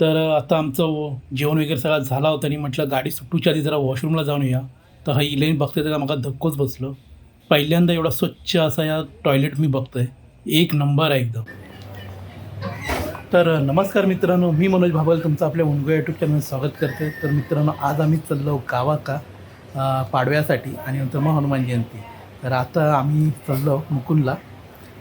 तर आता आमचं जेवण वगैरे सगळं झाला होता आणि म्हटलं गाडी सुटूच्या आधी जरा वॉशरूमला जाऊन या तर हा इलेन बघते तर मला धक्कोच बसलो. पहिल्यांदा एवढा स्वच्छ असा या टॉयलेट मी बघतोय. एक नंबर आहे एकदम. तर नमस्कार मित्रांनो मी मनोज भाबल तुमचं आपल्या उंगो यूट्यूब चॅनल स्वागत करते. तर मित्रांनो आज आम्ही चाललो गावा का पाडव्यासाठी आणि नंतर मग हनुमान जयंती. तर आता आम्ही चाललो मुकुंदला.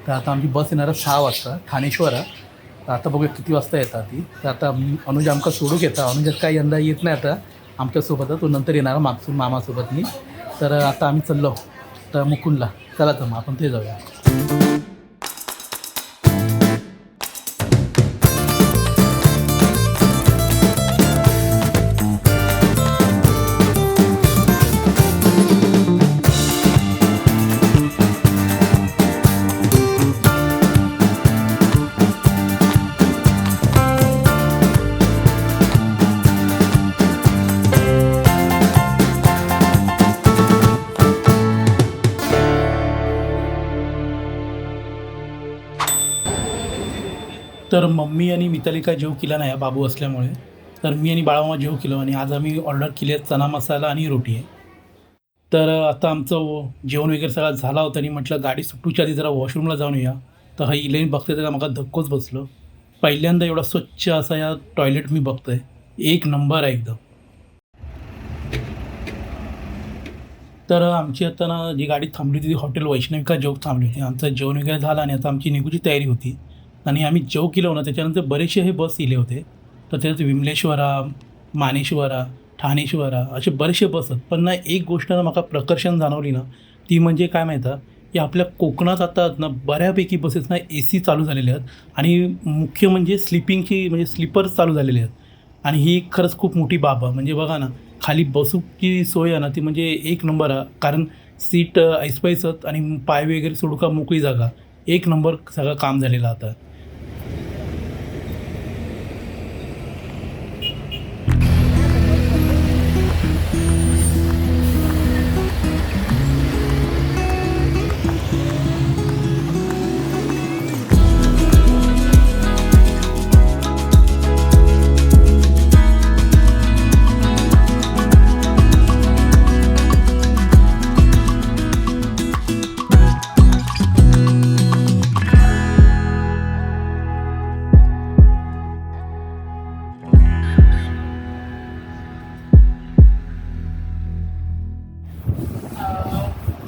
तर आता आमची बस येणार आहे सहा वाजता ठाणेश्वरा आहे आता बघूया किती वाजता येतात ती. तर आता अनुज आमका सोडूक येता. अनुजात काय यंदा येत नाही आता. आमच्यासोबत तो नंतर येणार मागसून मामासोबत मी. तर आता आम्ही चाललो. तर मुकुंदला. चला तर मग आपण ते जाऊया. तर मम्मी आणि मितालिका जेव केला नाही बाबू असल्यामुळे. तर मी आणि बाळामा जेव केलं आणि आज आम्ही ऑर्डर केली आहे चना मसाला आणि रोटी आहे. तर आता आमचं जेवण वगैरे सगळं झाला होता आणि म्हटलं गाडी सुटूच्या आधी जरा वॉशरूमला जाऊन येऊया. तर हा इलेन बघते त्याला मला धक्कोच बसलो. पहिल्यांदा एवढा स्वच्छ असा या टॉयलेट मी बघतोय. एक नंबर आहे एकदम. तर आमची आता ना जी गाडी थांबली होती ती हॉटेल वैष्णविका जेव थांबली होती. आमचं जेवण वगैरे झालं आणि आता आमची निघूची तयारी होती. आणि आम्ही जेव केलं ना त्याच्यानंतर बरेचसे हे बस इले होते. तर त्याच्यात विमलेश्वरा मानेश्वरा ठाणेश्वरा असे बरेचसे बस आहेत. पण ना एक गोष्ट ना मला प्रकर्षण जाणवली ना ती म्हणजे काय माहीत आहे? की आपल्या कोकणात आता ना बऱ्यापैकी बसेस ना ए सी चालू झालेले आहेत आणि मुख्य म्हणजे स्लिपिंगची म्हणजे स्लीपर्स चालू झालेले आहेत. आणि ही खरंच खूप मोठी बाब आहे. म्हणजे बघा ना खाली बसूची सोय आहे ना ती म्हणजे एक नंबर आहे. कारण सीट ऐसपैसत आहेत आणि पाय वगैरे सोडू का मोकळी जागा. एक नंबर सगळं काम झालेलं आता.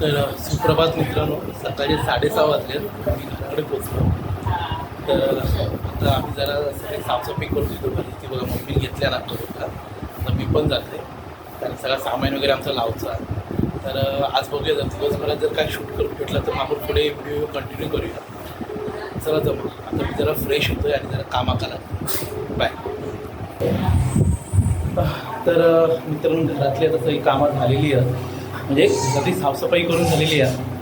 तर सुप्रभात मित्रांनो. सकाळी साडेसहा वाजले. मी घराकडे पोचलो तर आता आम्ही जरा सगळी साफसफाई करून देतो घरी ती बघा मम्मी घेतल्या ना करून. तर मी पण जाते. कारण सगळा सामान वगैरे आमचं लावचा. तर आज बघूया जर दिवसभरात जर काय शूट करून भेटलं तर मग आपण पुढे व्हिडिओ कंटिन्यू करूया. चला जमू आता मी जरा फ्रेश होतोय आणि जरा कामाकाला बाय. तर मित्रांनो घरातली आता सगळी कामं झालेली आहेत. म्हणजे सगळी साफसफाई करून झालेली आहे.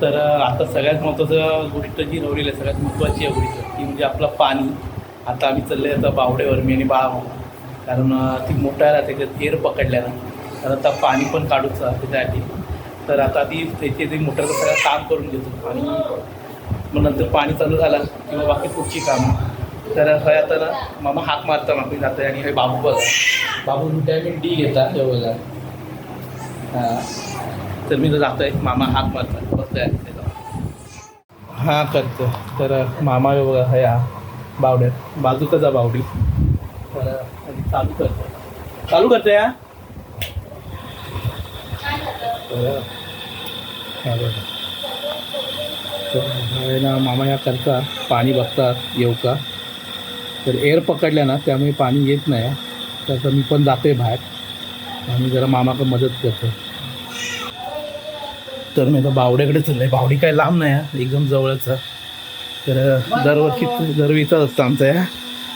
तर आता सगळ्यात महत्त्वाचं गोष्ट जी नवरीला आहे सगळ्यात महत्त्वाची आहे गोष्ट ती म्हणजे आपलं पाणी. आता आम्ही चालले आता बावडेवर मी आणि बाळा कारण ती मोठा राहते त्याच्यात एअर पकडल्या ना तर आता पाणी पण काढूच त्याच्यासाठी तर आता ती त्याची ते मोटरचं सगळं काम करून घेतो. आणि मग नंतर पाणी चालू झालं किंवा बाकी पुढची कामं. तर हय आता मामा हाक मारता मागे जातं आणि हे बाबू बघा बाबू व्हिटॅमिन डी घेता हे तर मी तर आहे मामा हाक मारता आहे हां करतो तर मामा हे बघा हा या बावड्यात. बाजूचा बावडी. तर चालू करतो चालू करतो या तर ना मामा या करता पाणी बघतात येऊ का? तर एअर पकडल्या ना त्यामुळे पाणी येत नाही. तर मी पण जाते बाहेर. आणि जरा मामाकडे मदत करतो तर मी आता बावड्याकडे चाललो आहे बावडी काय लांब नाही आहे, एकदम जवळच तर दरवर्षी दरवीचाच असतं आमचा या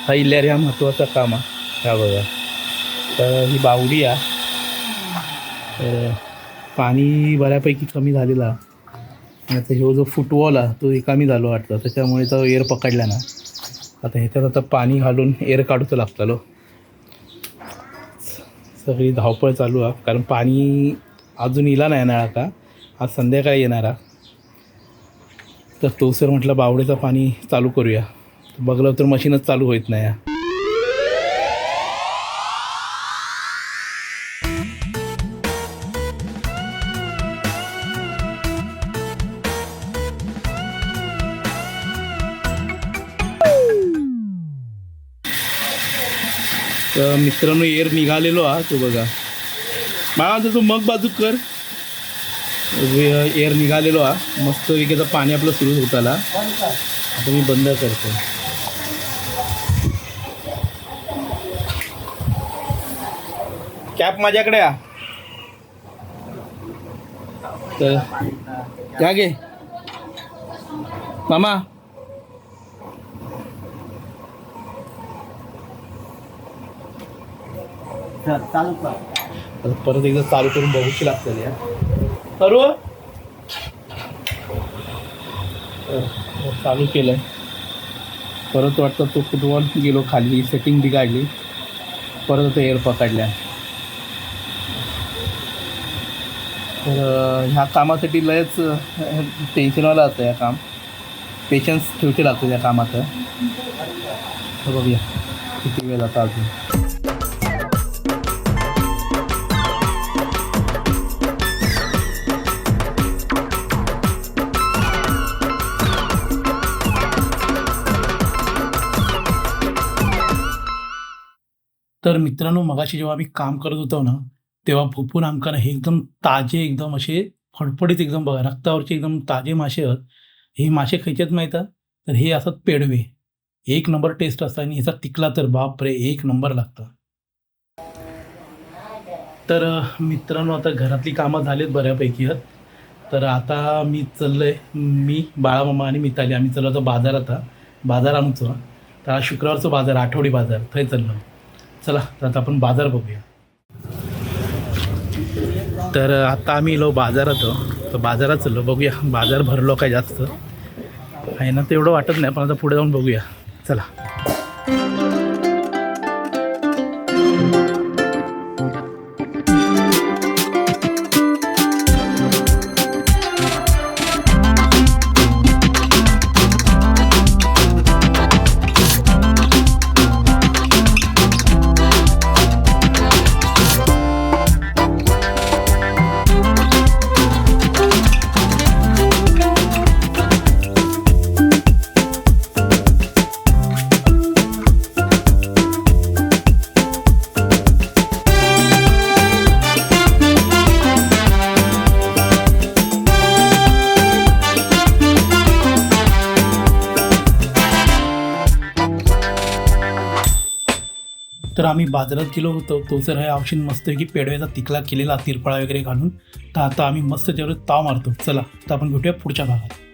हा इल्यार हा महत्त्वाचा काम आहे हा बघा. तर ही बावडी आहे तर पाणी बऱ्यापैकी कमी झालेला आता ह्यो जो फुटबॉल आहे तो रिकामी झालो वाटतं. त्याच्यामुळे तो एअर पकडला ना. आता ह्याच्यात आता पाणी घालून एअर काढूचं लागतालो हो. सगळी धावपळ चालू आहे कारण पाणी अजून इला नाही नळा का? आज संध्याकाळी येणारा. तर तो सर म्हटलं बावडेचं पाणी चालू करूया. बघलं तर मशीनच चालू होत नाही. तर मित्रांनो एअर निघालेलो हा तू बघा. मला तू मग बाजू कर. एअर निघालेलो हा. मस्त विकेचं पाणी आपलं सुरू होत आला आता मी बंद करतो. कॅप माझ्याकडे आ तर या गे मामा. परत एकदा चालू करून बघूची लागतं या करू? हो, चालू केलं आहे परत वाटतं तो फुटबॉल गेलो खाली सेटिंग बिघाडली. परत आता एअर पकडल्या. तर ह्या कामासाठी लयच टेन्शनवाला असतं या काम. पेशन्स ठेवचे लागतं या कामात बघूया. किती वेळ जाता अजून. तर मित्रांनो मगाशी जेव्हा आम्ही काम करत होतो ना तेव्हा भुपून आमकां हे एकदम ताजे एकदम असे फडफडीत एकदम बघा रक्तावरचे एकदम ताजे मासे आहेत. हे मासे खयचेच माहीत तर हे असतात पेडवे. एक नंबर टेस्ट असतात आणि ह्याचा तिकला तर बाप रे एक नंबर लागतं. तर मित्रांनो आता घरातली कामं झालीत बऱ्यापैकी आहेत. तर आता मी चाललोय मी बाळामामा आणि मिताली आम्ही चाललो आता बाजार आता बाजार आमचं. तर आज शुक्रवारचं बाजार आठवडी बाजार थंय चाललो. चला तर आता आपण बाजार बघूया. तर आता आम्ही लो बाजारात तर बाजारात चाललो बघूया. बाजार भरलो काय जास्त. आहे ना तेवढं वाटत नाही पण आता पुढे जाऊन बघूया. चला. तर आम्ही बाजारात गेलो होतो. तो सर हा औषध मस्तपैकी पेडव्याचा तिकला केलेला तिरपळा वगैरे घालून. तर आता आम्ही मस्त त्यावर ताव मारतो. चला तर आपण भेटूया पुढच्या भागात.